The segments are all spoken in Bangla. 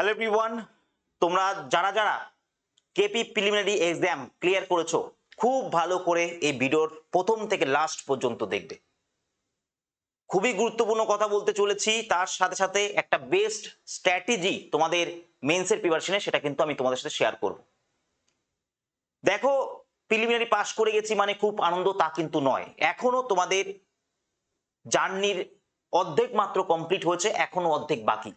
হ্যালো এভরিওয়ান তোমরা যারা যারা কেপি প্রিলিমিনারি এক্সাম ক্লিয়ার করেছ, খুব ভালো করে এই ভিডিওর প্রথম থেকে লাস্ট পর্যন্ত দেখবে। খুবই গুরুত্বপূর্ণ কথা বলতে চলেছি, তার সাথে সাথে একটা বেস্ট স্ট্র্যাটেজি তোমাদের মেন্সের প্রিপারেশনে সেটা কিন্তু আমি তোমাদের সাথে শেয়ার করব। দেখো প্রিলিমিনারি পাস করে গেছি মানে খুব আনন্দ, তা কিন্তু নয়। এখনও তোমাদের জার্নির অর্ধেক মাত্র কমপ্লিট হয়েছে, এখনও অর্ধেক বাকি।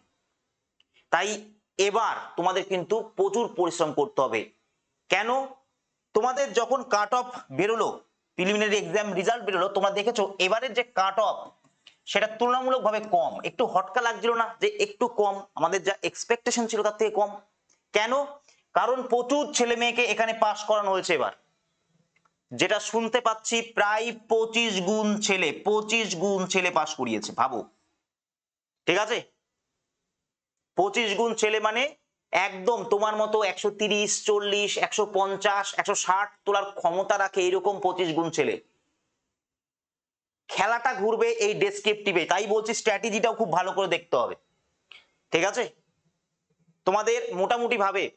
তাই এবার তোমাদের কিন্তু প্রচুর পরিশ্রম করতে হবে। কেন? তোমাদের যখন কাট অফ বেরোলো প্রিলিমিনারি এক্সাম রেজাল্ট বেরোলো, তোমরা দেখেছ এবারের যে কাট অফ সেটা তুলনামূলকভাবে কম। একটু হটকা লাগছিল না যে একটু কম, আমাদের যা এক্সপেকটেশন ছিল তার থেকে কম। কেন? কারণ প্রচুর ছেলে মেয়েকে এখানে পাশ করানো হয়েছে এবার। যেটা শুনতে পাচ্ছি প্রায় পঁচিশ গুণ ছেলে, পঁচিশ গুণ ছেলে পাশ করিয়েছে, ভাবো। ঠিক আছে? পঁচিশ গুণ ছেলে মানে একদম তোমার মতো একশো তিরিশ, চল্লিশ, একশো পঞ্চাশ, একশো ষাট তোলার ক্ষমতা রাখে এরকম পঁচিশ গুণ ছেলে। খেলাটা ঘুরবে এই ডেসক্রিপটিভে তাই বলছি স্ট্র্যাটেজিটাও খুব ভালো করে দেখতে হবে। ঠিক আছে? তোমাদের মোটামুটি ভাবে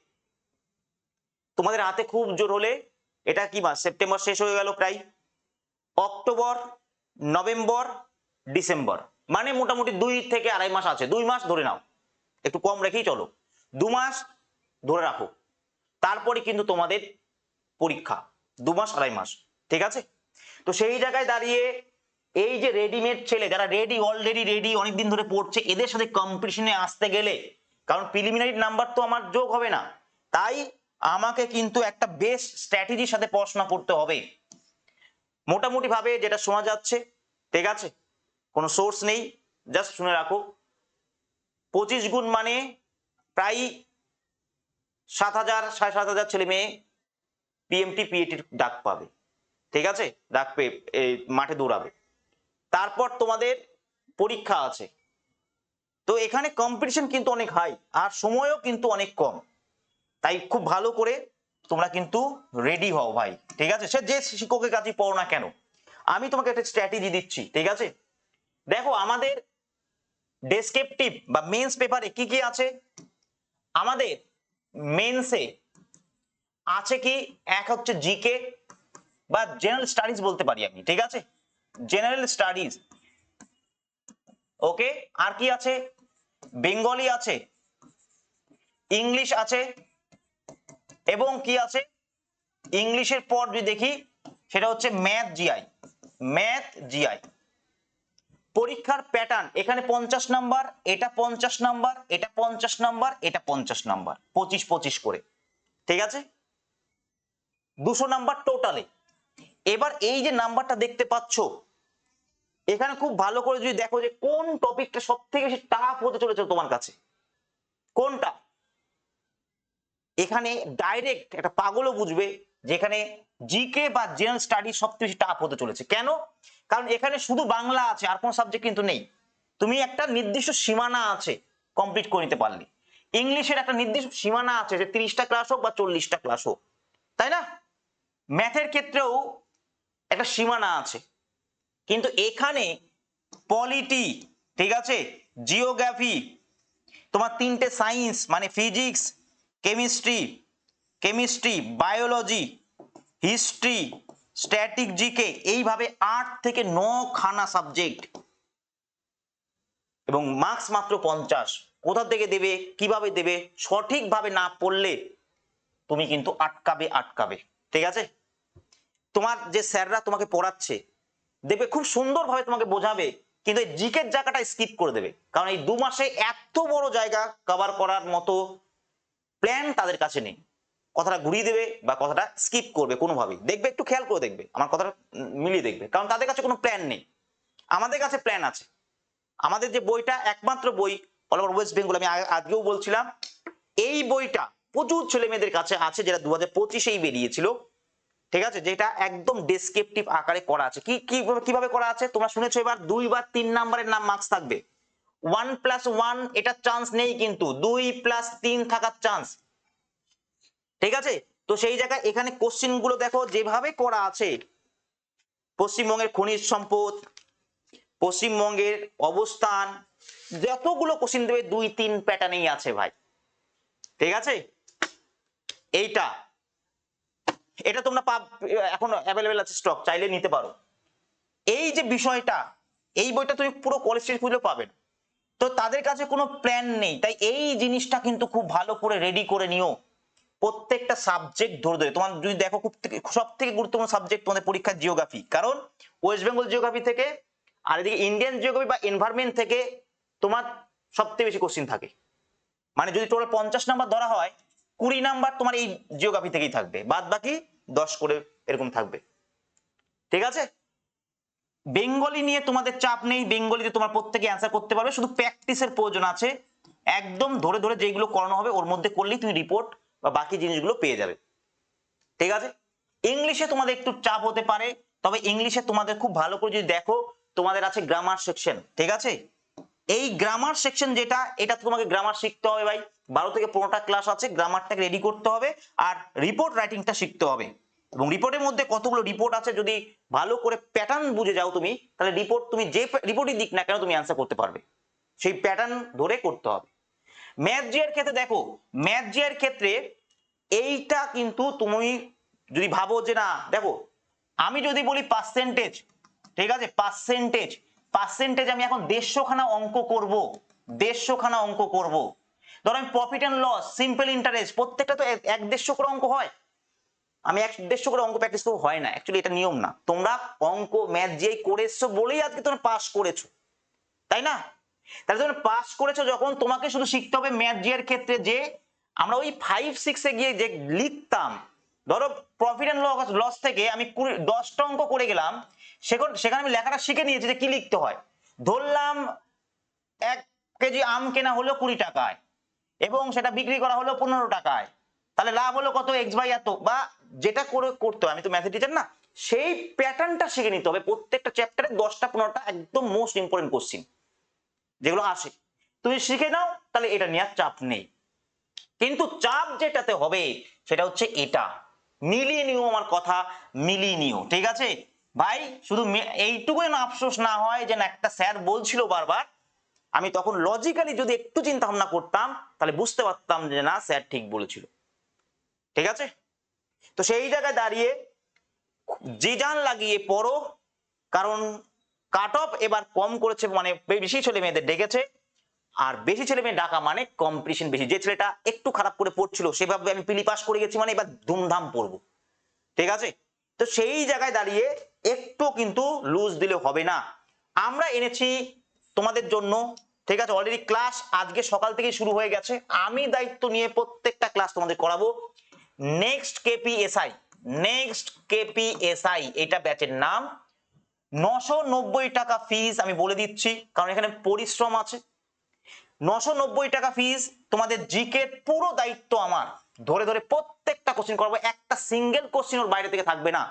তোমাদের হাতে খুব জোর হলে এটা কি মাস? সেপ্টেম্বর শেষ হয়ে গেল প্রায়। October, November, December. মানে মোটামুটি দুই থেকে আড়াই মাস আছে। দুই মাস ধরে নাও। একটু কম রেখেই চলো। দু মাস ধরে রাখো। তারপরে কিন্তু তোমাদের পরীক্ষা, দু মাস, আড়াই মাস, ঠিক আছে? তো সেই জায়গায় দাঁড়িয়ে এই যে রেডিমেড ছেলে, যারা রেডি অলরেডি রেডি অনেকদিন ধরে পড়ছে, এদের সাথে কম্পিটিশনে আসতে গেলে, কারণ প্রিলিমিনারি নাম্বার তো আমার যোগ হবে না, তাই আমাকে কিন্তু একটা বেস্ট স্ট্র্যাটেজির সাথে পড়াশোনা করতে হবে। মোটামুটি ভাবে যেটা শোনা যাচ্ছে, ঠিক আছে? কোনো সোর্স নেই জাস্ট শুনে রাখো। পঁচিশ গুণ মানে প্রায় সাত হাজার, সাড়ে সাত হাজার ছেলে মেয়ে পিএমটি পিএটির ডাক পাবে। ঠিক আছে? ডাক পেয়ে মাঠে দৌড়াবে। তারপর তোমাদের পরীক্ষা আছে। তো এখানে কম্পিটিশন কিন্তু অনেক হাই আর সময়ও কিন্তু অনেক কম। তাই খুব ভালো করে তোমরা কিন্তু রেডি হও ভাই। ঠিক আছে? সে যে শিক্ষকের কাছে পড়ো না কেন। আমি তোমাকে একটা স্ট্র্যাটেজি দিচ্ছি। ঠিক আছে? দেখো, আমাদের ডেসক্রিপটিভ বা মেন্স পেপারে কি কি আছে? আমাদের মেন্সে আছে কি? এক হচ্ছে জিকে বা জেনারেল স্টাডিজ বলতে পারি আমি, ঠিক আছে? জেনারেল স্টাডিজ ওকে আর কি আছে? বেঙ্গলি আছে ইংলিশ আছে, এবং কি আছে? ইংলিশের পর যদি দেখি, সেটা হচ্ছে ম্যাথ জিআই ম্যাথ জিআই পরীক্ষার প্যাটার্ন এখানে পঞ্চাশ নাম্বার এটা পঞ্চাশ নাম্বার এটা পঞ্চাশ নাম্বার এটা পঞ্চাশ নাম্বার পঁচিশ পঁচিশ করে। ঠিক আছে? দুশো নাম্বার টোটালে এবার এই যে নাম্বারটা দেখতে পাচ্ছ, এখানে খুব ভালো করে যদি দেখো যে কোন টপিকটা সব থেকে বেশি টাফ হতে চলেছে তোমার কাছে। কোনটা? এখানে ডাইরেক্ট একটা পাগলও বুঝবে যেখানে জিকে বা জেনারেল স্টাডি সবচেয়ে বেশি টাফ হতে চলেছে। কেন? কারণ এখানে শুধু বাংলা আছে, আর কোনো সাবজেক্ট কিন্তু নেই। তুমি একটা নির্দিষ্ট সীমানা আছে কমপ্লিট করে নিতে পারলে। ইংলিশের একটা নির্দিষ্ট সীমানা আছে যে তিরিশটা ক্লাস হোক বা চল্লিশটা ক্লাস হোক, তাই না? ম্যাথের ক্ষেত্রেও একটা সীমানা আছে। কিন্তু এখানে পলিটি ঠিক আছে? জিওগ্রাফি তোমার তিনটে সায়েন্স মানে physics chemistry chemistry biology history static GK এইভাবে আট থেকে ন খানা সাবজেক্ট এবং মার্কস মাত্র পঞ্চাশ। কোথা থেকে দেবে, কীভাবে দেবে, সঠিকভাবে না পড়লে তুমি কিন্তু আটকাবে আটকাবে। ঠিক আছে? তোমার যে স্যাররা তোমাকে পড়াচ্ছে, দেখবে খুব সুন্দরভাবে তোমাকে বোঝাবে, কিন্তু এই জিকের জায়গাটা স্কিপ করে দেবে। কারণ এই দু মাসে এত বড় জায়গা কভার করার মতো প্ল্যান তাদের কাছে নেই। কথাটা ঘুরিয়ে দেবে বা কথাটা স্কিপ করবে কোনোভাবেই। দেখবে, একটু খেয়াল করে দেখবে। আমার কথাটা মিলিয়ে দেখবে। কারণ তাদের কাছে কোনো প্ল্যান নেই। আমাদের কাছে প্ল্যান আছে। আমাদের যে বইটা, একমাত্র বই অল ওভার ওয়েস্ট বেঙ্গল আমি আজকেও বলছিলাম, এই বইটা প্রচুর ছেলে মেয়েদের কাছে আছে যেটা দু হাজার পঁচিশেই বেরিয়েছিল। ঠিক আছে? যেটা একদম ডেসক্রিপটিভ আকারে করা আছে। কি কি- কীভাবে করা আছে? তোমরা শুনেছো এবার, দুই বা তিন নাম্বারের নাম মার্কস থাকবে। ওয়ান প্লাস ওয়ান এটা চান্স নেই কিন্তু। দুই প্লাস তিন থাকার চান্স ঠিক আছে? তো সেই জায়গায় এখানে কোশ্চিনগুলো দেখো যেভাবে করা আছে। পশ্চিমবঙ্গের খনিজ সম্পদ, পশ্চিমবঙ্গের অবস্থান, যতগুলো কোশ্চিন দেবে দুই, তিন প্যাটার্নেই আছে ভাই। ঠিক আছে? এইটা। এটা তোমরা পাব এখন অ্যাভেলেবেল আছে স্টক চাইলে নিতে পারো। এই যে বিষয়টা, এই বইটা তুমি পুরো কলেজ স্টেজ খুঁজলেও পাবেন তো তাদের কাছে কোনো প্ল্যান নেই। তাই এই জিনিসটা কিন্তু খুব ভালো করে রেডি করে নিও। প্রত্যেকটা সাবজেক্ট ধরে ধরে। তোমার যদি দেখো খুব সব থেকে গুরুত্বপূর্ণ সাবজেক্ট তোমাদের পরীক্ষা জিওগ্রাফি কারণ ওয়েস্ট বেঙ্গল জিওগ্রাফি থেকে আর এদিকে ইন্ডিয়ান জিওগ্রাফি বা এনভায়রনমেন্ট থেকে তোমার সবথেকে বেশি কোশ্চিন থাকে। মানে যদি টোটাল পঞ্চাশ নাম্বার ধরা হয়, কুড়ি নাম্বার তোমার এই জিওগ্রাফি থেকেই থাকবে। বাদ বাকি দশ করে এরকম থাকবে। ঠিক আছে? বেঙ্গলি নিয়ে তোমাদের চাপ নেই। বেঙ্গলিতে তোমার প্রত্যেকে অ্যান্সার করতে পারবে। শুধু প্র্যাকটিসের প্রয়োজন আছে। একদম ধরে ধরে যেগুলো করানো হবে ওর মধ্যে করলেই তুমি রিপোর্ট বা বাকি জিনিসগুলো পেয়ে যাবে। ঠিক আছে? ইংলিশে তোমাদের একটু চাপ হতে পারে, তবে ইংলিশে তোমাদের খুব ভালো করে যদি দেখো, তোমাদের আছে গ্রামার সেকশন ঠিক আছে? এই গ্রামার সেকশন যেটা, এটা তোমাকে গ্রামার শিখতে হবে ভাই। বারো থেকে পনেরোটা ক্লাস আছে গ্রামারটাকে রেডি করতে হবে, আর রিপোর্ট রাইটিংটা শিখতে হবে। এবং রিপোর্টের মধ্যে কতগুলো রিপোর্ট আছে যদি ভালো করে প্যাটার্ন বুঝে যাও তুমি, তাহলে রিপোর্ট তুমি যে রিপোর্টই দিক না কেন তুমি অ্যান্সার করতে পারবে। সেই প্যাটার্ন ধরে করতে হবে। ম্যাথ জিয়ার ক্ষেত্রে দেখো ম্যাথ জিয়ার ক্ষেত্রে এইটা কিন্তু তুমি যদি ভাবো যে না, দেখো, আমি যদি বলি পার্সেন্টেজ ঠিক আছে? পার্সেন্টেজ পার্সেন্টেজ আমি এখন দেড়শোখানা অঙ্ক করব, দেড়শোখানা অঙ্ক করব। ধরো আমি profit and loss simple interest প্রত্যেকটা তো এক- দেড়শো করে অঙ্ক হয়। আমি এক দেড়শো করে অঙ্ক প্র্যাকটিস তো হয় না অ্যাকচুয়ালি এটা নিয়ম না। তোমরা অঙ্ক ম্যাথ যেই করে এসছো বলেই আজকে তোমরা পাস করেছ, তাই না? তাহলে তোমরা পাস করেছ যখন, তোমাকে শুধু শিখতে হবে ম্যাথ জিয়ার ক্ষেত্রে যে আমরা ওই ফাইভ সিক্সে গিয়ে যে লিখতাম, ধরো প্রফিট অ্যান্ড লস থেকে আমি কুড়ি, দশটা অঙ্ক করে গেলাম, সেখানে সেখানে আমি লেখাটা শিখে নিয়েছি যে কি লিখতে হয়। ধরলাম এক কেজি আম কেনা হলো কুড়ি টাকায়, এবং সেটা বিক্রি করা হলো পনেরো টাকায়। তাহলে লাভ হলো কত এক্স বাই এত? বা যেটা করে করতে হয়, আমি তো ম্যাথের টিচার না, সেই প্যাটার্নটা শিখে নিতে হবে প্রত্যেকটা চ্যাপ্টারে দশটা, পনেরোটা একদম মোস্ট ইম্পর্টেন্ট কোশ্চিন যেগুলো আসে। তুমি শিখে নাও, তাহলে এটা নেওয়ার চাপ নেই। কিন্তু চাপ যেটাতে হবে সেটা হচ্ছে এটা। মিলিয়ে নিও আমার কথা মিলিয়ে নিও ঠিক আছে? ভাই, শুধু এইটুকু যেন আফসোস না হয় যেন একটা স্যার বলছিল বারবার, আমি তখন লজিক্যালি যদি একটু চিন্তা ভাবনা করতাম, তাহলে বুঝতে পারতাম যে না, স্যার ঠিক বলেছিল। ঠিক আছে? তো সেই জায়গায় দাঁড়িয়ে যে যান লাগিয়ে পড়ো, কারণ কাট অফ এবার কম করেছে মানে বেশি ছেলে মেয়েদের ডেকেছে। আর বেশি ছেলে মেয়ে ডাকা মানে কম্পিটিশন বেশি। যে ছেলেটা একটু খারাপ করে পড়ছিল সেভাবে আমি পিলি পাস করে গেছি মানে এবার ধুমধাম পড়ব। ঠিক আছে? তো সেই জায়গায় দাঁড়িয়ে একটু কিন্তু লুজ দিলে হবে না। আমরা এনেছি তোমাদের জন্য, ঠিক আছে? অলরেডি ক্লাস আজকে সকাল থেকে শুরু হয়ে গেছে। আমি দায়িত্ব নিয়ে প্রত্যেকটা ক্লাস তোমাদের করাবো। নেক্সট কেপিএসআই নেক্সট কেপিএসআই এটা ব্যাচের নাম। নশো টাকা ফিজ আমি বলে দিচ্ছি, কারণ এখানে পরিশ্রম আছে। নশো নব্বই টাকা ফিস তোমাদের জিকে পুরো দায়িত্ব আমার। ধরে ধরে প্রত্যেকটা কোশ্চেন করব, একটা সিঙ্গেল কোশ্চেন ওর বাইরে থেকে থাকবে না।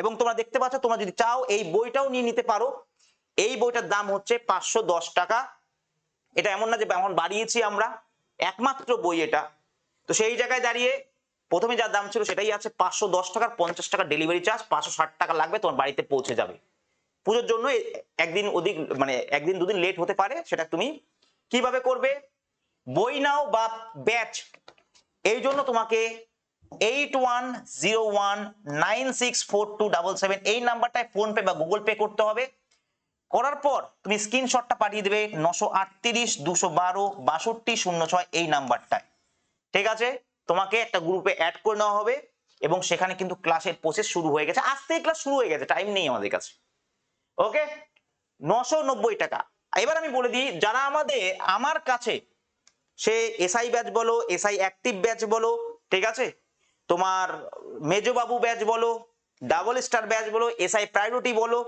এবং তোমরা দেখতে পাচ্ছ, তোমরা যদি চাও, এই বইটাও নিয়ে নিতে পারো। এই বইটার দাম হচ্ছে পাঁচশো দশ টাকা। এটা এমন না যে এখন বাড়িয়েছি আমরা, একমাত্র বই এটা। তো সেই জায়গায় দাঁড়িয়ে প্রথমে যা দাম ছিল সেটাই আছে পাঁচশো দশ টাকার পঞ্চাশ টাকা ডেলিভারি চার্জ পাঁচশো ষাট টাকা লাগবে, তোমার বাড়িতে পৌঁছে যাবে। পুজোর জন্য একদিন অধিক মানে একদিন দুদিন লেট হতে পারে, সেটা তুমি কীভাবে করবে? বই নাও বা ব্যাচ। এই জন্য তোমাকে eight one zero one nine six four two double seven এই নাম্বারটায় ফোন পে বা গুগল পে করতে হবে। করার পর তুমি স্ক্রিনশটটা পাঠিয়ে দেবে নশো আটত্রিশ, দুশো বারো, বাষট্টি, শূন্য ছয় এই নাম্বারটায়। ঠিক আছে? তোমাকে একটা গ্রুপে অ্যাড করে নেওয়া হবে এবং সেখানে কিন্তু ক্লাসের প্রসেস শুরু হয়ে গেছে। আজ থেকে ক্লাস শুরু হয়ে গেছে টাইম নেই আমাদের কাছে। ওকে নশো টাকা। এবার আমি বলে দিই, যারা আমাদের, আমার কাছে, সে এসআই ব্যাচ বলো এসআই অ্যাক্টিভ ব্যাচ বলো, ঠিক আছে? তোমার মেজবাবু ব্যাচ বলো ডাবল স্টার ব্যাচ বলো এসআই প্রায়োরিটি বলো,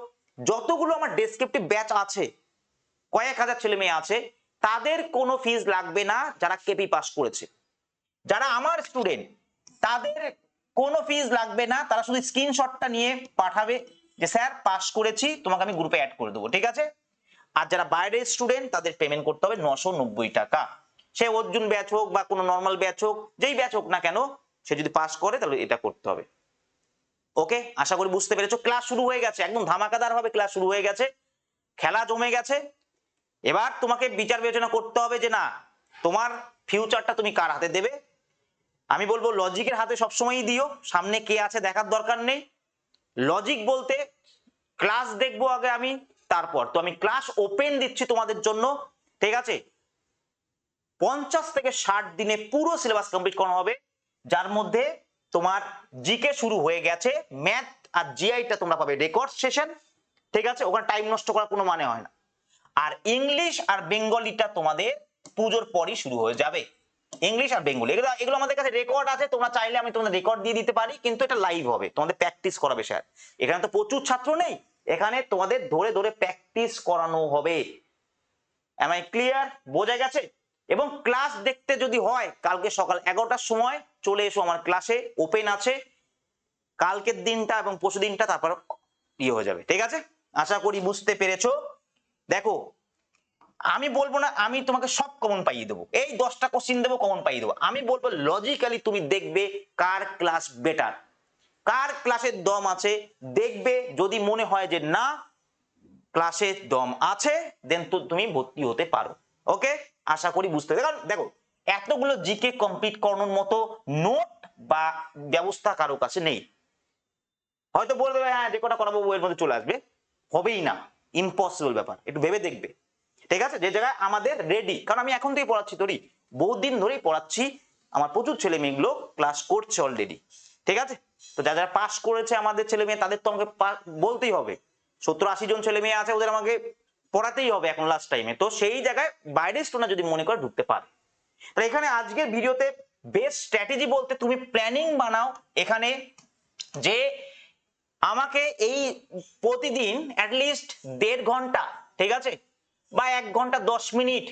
যতগুলো আমার ডেসক্রিপটিভ ব্যাচ আছে, কয়েক হাজার ছেলে মেয়ে আছে, তাদের কোনো ফিজ লাগবে না যারা কেপি পাস করেছে। যারা আমার স্টুডেন্ট তাদের কোনো ফিজ লাগবে না, তারা শুধু স্ক্রিনশটটা নিয়ে পাঠাবে যে, স্যার পাস করেছি, তোমাকে আমি গ্রুপে অ্যাড করে দেবো। ঠিক আছে? আর যারা বাইরের স্টুডেন্ট তাদের পেমেন্ট করতে হবে নশো টাকা। সে অর্জুন ব্যাচ হোক বা কোনো নর্মাল ব্যাচ হোক, যেই ব্যাচ হোক না কেন, সে যদি পাস করে, তাহলে এটা করতে হবে। ওকে আশা করি বুঝতে পেরেছ। ক্লাস শুরু হয়ে গেছে। একদম ধামাকাদার ভাবে ক্লাস শুরু হয়ে গেছে। খেলা জমে গেছে। এবার তোমাকে বিচার বিবেচনা করতে হবে যে না, তোমার ফিউচারটা তুমি কার হাতে দেবে? আমি বলব লজিকের হাতে সবসময়ই দিও। সামনে কে আছে দেখার দরকার নেই। লজিক বলতে ক্লাস দেখব আগে আমি। তারপর তো আমি ক্লাস ওপেন দিচ্ছি তোমাদের জন্য, ঠিক আছে? পঞ্চাশ থেকে ষাট দিনে পুরো সিলেবাস কমপ্লিট করা হবে, যার মধ্যে তোমার জিকে শুরু হয়ে গেছে ম্যাথ আর জিআইটা তোমরা পাবে রেকর্ড সেশন ঠিক আছে? ওখানে টাইম নষ্ট করার কোনো মানে হয় না। আর ইংলিশ আর বেঙ্গলিটা তোমাদের পুজোর পরই শুরু হয়ে যাবে। ইংলিশ আর বেঙ্গলি এগুলো এগুলো আমাদের কাছে রেকর্ড আছে, তোমরা চাইলে আমি তোমাদের রেকর্ড দিয়ে দিতে পারি, কিন্তু এটা লাইভ হবে, তোমাদের প্র্যাকটিস করাবে স্যার এখানে তো প্রচুর ছাত্র নেই এখানে তোমাদের ধরে ধরে প্র্যাকটিস করানো হবে। এম আই ক্লিয়ার বোঝা গেছে? এবং ক্লাস দেখতে যদি হয়, কালকে সকাল এগারোটার সময় চলে এসো আমার ক্লাসে ওপেন আছে। কালকের দিনটা এবং পরশু দিনটা তারপর ইয়ে হয়ে যাবে, ঠিক আছে? আশা করি বুঝতে পেরেছ। দেখো, আমি বলব না, আমি তোমাকে সব কমন পাইয়ে দেবো। এই দশটা কোশ্চিন দেবো কমন পাইয়ে দেবো। আমি বলব লজিক্যালি তুমি দেখবে কার ক্লাস বেটার কার ক্লাসের দম আছে? দেখবে যদি মনে হয় যে না, ক্লাসের দম আছে দেন তো তুমি ভর্তি হতে পারো। ওকে আশা করি বুঝতে হবে কারণ দেখো, এতগুলো জিকে কমপ্লিট করানোর মতো নোট বা ব্যবস্থা কারও কাছে নেই। হয়তো বলে দেবে হ্যাঁ যে কটা করাবো, বইয়ের মধ্যে চলে আসবে। হবেই না। ইম্পসিবল ব্যাপার। একটু ভেবে দেখবে। ঠিক আছে? যে জায়গায় আমাদের রেডি কারণ আমি এখন থেকে পড়াচ্ছি তোরই বহুদিন ধরেই পড়াচ্ছি। আমার প্রচুর ছেলে মেয়েগুলো ক্লাস করছে অলরেডি ঠিক আছে? তো যারা যারা পাস করেছে আমাদের ছেলে মেয়ে, তাদের তো আমাকে বলতেই হবে। সত্তর আশি জন ছেলে মেয়ে আছে, ওদের আমাকে পড়াতেই হবে এখন লাস্ট টাইমে তো সেই জায়গায় বাইরের স্টুডেন্ট যদি মনে করে ঢুকতে পারে। তাহলে এখানে আজকের ভিডিওতে বেস্ট স্ট্র্যাটেজি বলতে তুমি প্ল্যানিং বানাও এখানে যে আমাকে এই প্রতিদিন অ্যাটলিস্ট দেড় ঘণ্টা, ঠিক আছে? বা এক ঘণ্টা দশ মিনিট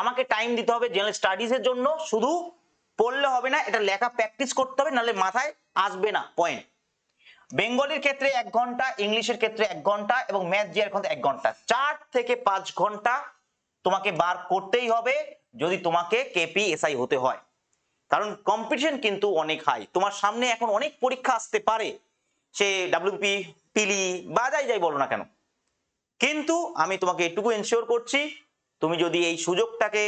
আমাকে টাইম দিতে হবে জেনারেল স্টাডিজ এর জন্য। শুধু পড়লে হবে না, এটা লেখা প্র্যাকটিস করতে হবে, নাহলে মাথায় আসবে না পয়েন্ট বেঙ্গলির ক্ষেত্রে এক ঘণ্টা, ইংলিশের ক্ষেত্রে এক ঘণ্টা এবং ম্যাথ জিয়ার ক্ষেত্রে এক ঘণ্টা। চার থেকে পাঁচ ঘণ্টা তোমাকে বার করতেই হবে, যদি তোমাকে কেপি এসআই হতে হয়। কারণ কম্পিটিশন কিন্তু অনেক হাই তোমার সামনে এখন অনেক পরীক্ষা আসতে পারে, সে ডাব্লিউপি পিলি বা যাই যাই বলো না কেন। কিন্তু আমি তোমাকে এটুকু এনশিওর করছি, তুমি যদি এই সুযোগটাকে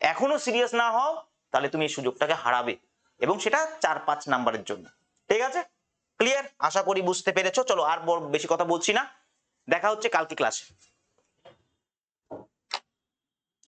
এখনও সিরিয়াস না হও তাহলে তুমি এই সুযোগটাকে হারাবে এবং সেটা চার পাঁচ নাম্বারের জন্য। ঠিক আছে? ক্লিয়ার আশা করি বুঝতে পেরেছ। চলো আর বেশি কথা বলছি না। দেখা হচ্ছে কালকে ক্লাসে